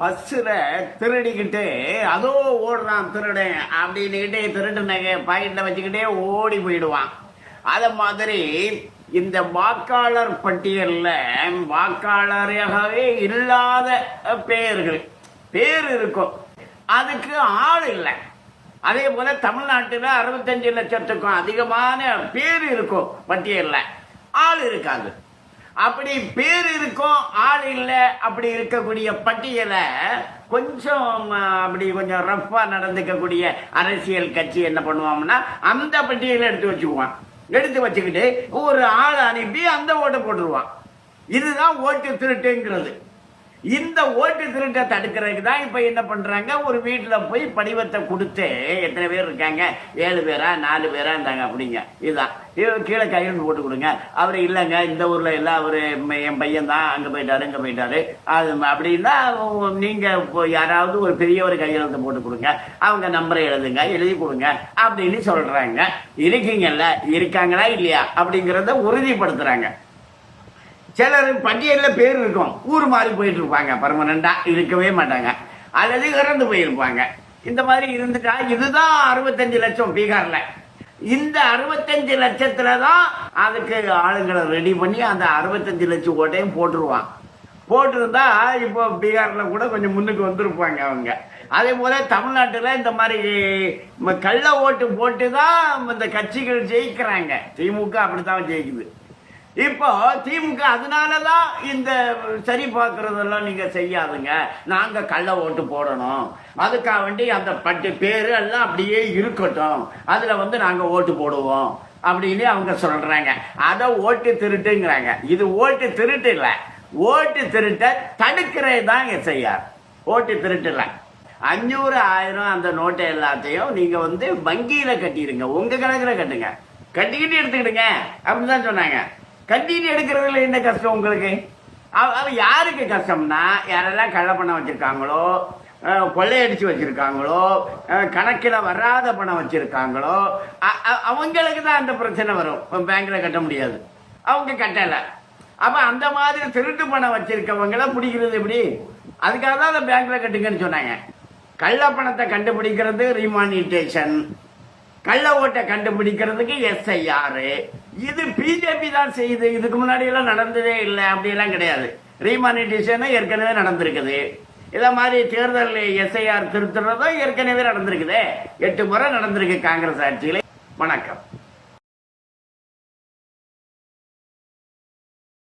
பஸ்ஸில் திருடிக்கிட்டு அதோ ஓடுறான் திருடன் அப்படின்னுக்கிட்டே திருட்டு நகை பாக்கெட்டில் வச்சுக்கிட்டே ஓடி போயிடுவான். அதை மாதிரி இந்த வாக்காளர் பட்டியலில் வாக்காளராகவே இல்லாத பேர்கள் பேர் இருக்கும். அதுக்கு ஆள் இல்லை. அதே போல தமிழ்நாட்டில் அறுபத்தஞ்சு லட்சத்துக்கும் அதிகமான பேர் இருக்கும் பட்டியலில். ஆள் இருக்காது. அப்படி பேர் இருக்கும் ஆள் இல்லை அப்படி இருக்கக்கூடிய பட்டியலை கொஞ்சம் அப்படி கொஞ்சம் ரஃப்பா நடந்துக்கக்கூடிய அரசியல் கட்சி என்ன பண்ணுவோம்னா அந்த பட்டியலை எடுத்து வச்சுக்குவான். எடுத்து வச்சுக்கிட்டு ஒரு ஆள் அனுப்பி அந்த ஓட்டை போட்டுருவான். இதுதான் ஓட்டு திருட்டுங்கிறது. இந்த ஓட்டு திருட்டை தடுக்கிறதுக்கு தான் இப்போ என்ன பண்ணுறாங்க ஒரு வீட்டில் போய் படிவத்தை கொடுத்து எத்தனை பேர் இருக்காங்க? ஏழு பேரா நாலு பேரா இருந்தாங்க அப்படிங்க. இதுதான். இது கீழே கையெழுத்து போட்டு கொடுங்க. அவர் இல்லைங்க இந்த ஊரில் எல்லாம் அவர் என் பையன் தான் அங்கே போயிட்டாரு இங்கே போயிட்டாரு. அது அப்படின்னா நீங்கள் இப்போ யாராவது ஒரு பெரியவர் கையெழுத்து போட்டு கொடுங்க. அவங்க நம்பரை எழுதுங்க எழுதி கொடுங்க. அப்படின்னு சொல்கிறாங்க இருக்கீங்கல்ல இருக்காங்களா இல்லையா அப்படிங்கிறத உறுதிப்படுத்துகிறாங்க சிலர் பட்டியலில் பேர் இருக்கும். ஊர் மாறி போயிட்டு இருப்பாங்க. பர்மனண்டா இருக்கவே மாட்டாங்க. அல்லது இறந்து போயிருப்பாங்க. இந்த மாதிரி இருந்துட்டா இதுதான் அறுபத்தஞ்சு லட்சம் பீகார்ல. இந்த அறுபத்தஞ்சு லட்சத்துல தான் அதுக்கு ஆளுங்களை ரெடி பண்ணி அந்த அறுபத்தஞ்சு லட்சம் ஓட்டையும் போட்டுருவான். போட்டிருந்தா இப்போ பீகார்ல கூட கொஞ்சம் முன்னுக்கு வந்திருப்பாங்க அவங்க. அதே போல தமிழ்நாட்டில் இந்த மாதிரி ம- கள்ள ஓட்டு போட்டு தான் இந்த கட்சிகள் ஜெயிக்கிறாங்க. திமுக அப்படித்தான் ஜெயிக்குது. இப்போ திமுக அதனாலலாம் இந்த சரி பார்க்கறதெல்லாம் நீங்கள் செய்யாதுங்க. நாங்கள் கள்ள ஓட்டு போடணும். அதுக்காக வேண்டி அந்த பட்டு பேரு எல்லாம் அப்படியே இருக்கட்டும். அதில் வந்து நாங்கள் ஓட்டு போடுவோம். அப்படின்னு அவங்க சொல்கிறாங்க அதை ஓட்டு திருட்டுங்கிறாங்க. இது ஓட்டு திருட்டு இல்லை. ஓட்டு திருட்டை தடுக்கிறது தான் எஸ்ஐஆர் ஓட்டு திருட்டு இல்லை. அஞ்சூறு ஆயிரம் அந்த நோட்டை எல்லாத்தையும் நீங்கள் வந்து வங்கியில் கட்டிடுங்க. உங்கள் கணக்கில் கட்டுங்க. கட்டிக்கிட்டு எடுத்துக்கிடுங்க. அப்படின்னு தான் சொன்னாங்க. கட்டிட்டு எடுக்கிறதுல என்ன கஷ்டம் உங்களுக்கு? அது யாருக்கு கஷ்டம்னா யாரெல்லாம் கள்ளப்பணம் வச்சிருக்காங்களோ கொள்ளையடிச்சு வச்சிருக்காங்களோ கணக்கில் வராத பணம் வச்சிருக்காங்களோ அவங்களுக்கு தான் அந்த பிரச்சனை வரும். பேங்க்ல கட்ட முடியாது. அவங்க கட்டலை. அப்ப அந்த மாதிரி திருட்டு பணம் வச்சிருக்கவங்கள பிடிக்கிறது எப்படி? அதுக்காக தான் அந்த பேங்க்ல கட்டுங்கன்னு சொன்னாங்க. கள்ள பணத்தை கண்டுபிடிக்கிறது ரீமானிட்டேஷன் கள்ள ஓட்டை கண்டுபிடிக்கிறதுக்கு எஸ்ஐஆர் இது பிஜேபி தான் செய்யுது இதுக்கு முன்னாடி எல்லாம் நடந்ததே இல்லை அப்படியெல்லாம் கிடையாது. ரீமானிட்டேஷன் ஏற்கனவே நடந்திருக்குது. இதை மாதிரி தேர்தல் எஸ்ஐஆர் திருத்துறதும் ஏற்கனவே நடந்திருக்குது. எட்டு முறை நடந்திருக்கு காங்கிரஸ் ஆட்சியில். வணக்கம்.